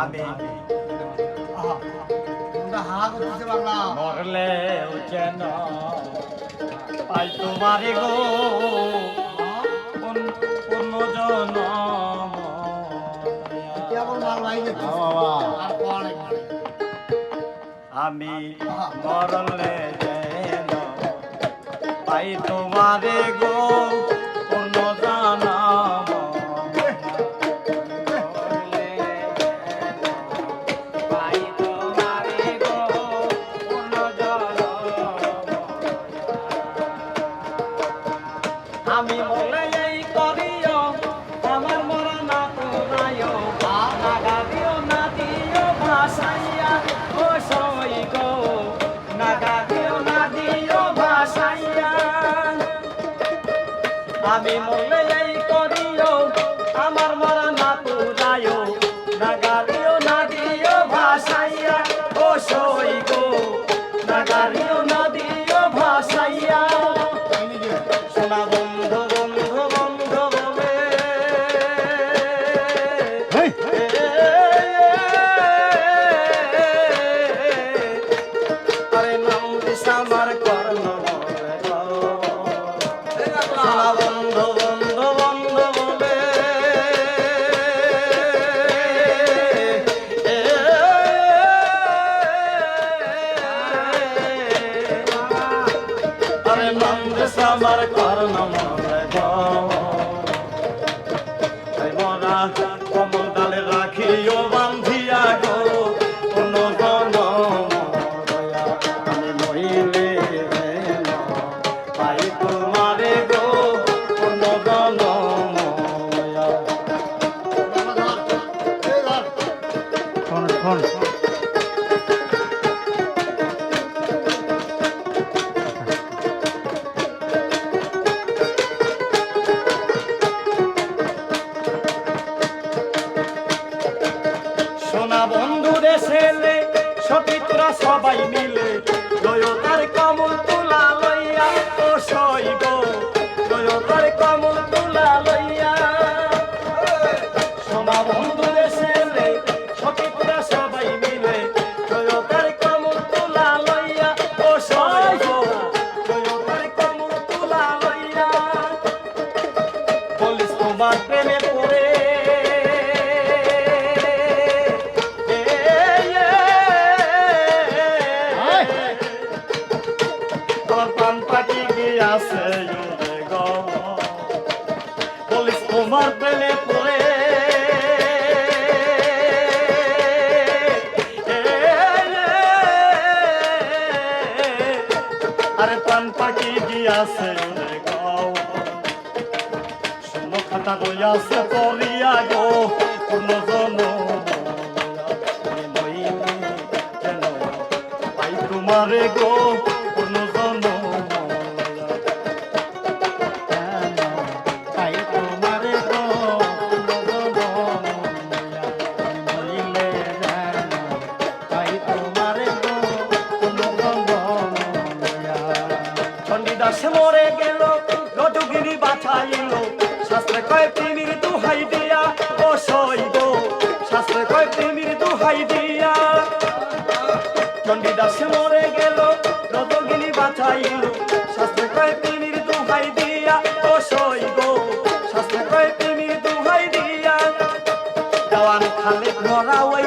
আমি মরলে কেন পাই তোমারে গো। কোন কোন আমি মরলে যেন পাই তোমারে গো। আমি বলে এই করিও, আমার মরা না তোরাইও না দিও ভাসাইয়া ও সই গো না গাদিও না দিও ভাসাইয়া। আমি বলে এই করিও, আমার মরা না তোরাইও না দিও ভাসাইয়া ও সই নন্দ সামার কর্ণ মরে সতীতরা সবাই মিলে পান পাখি গিয়াছে বলিস তোমার প্রেমে পড়ে। আরে পান পাখি গিয়াছে খাতা রইয়াছে পড়িয়া গো। কোন জন তোমারে গো। বাছাইল শাস্ত্রে কয়, প্রেমীর দুহাই দিয়া ও সই গো শাস্ত্রে কয়, প্রেমীর দুহাই দিয়া। চণ্ডীদাস মরে গেল রজগিরি বাছাইল শাস্ত্রে কয়, প্রেমীর দুহাই দিয়া ও সই গো শাস্ত্রে কয়, প্রেমীর দুহাই দিয়া। দেওয়ান খালে ভরা ওই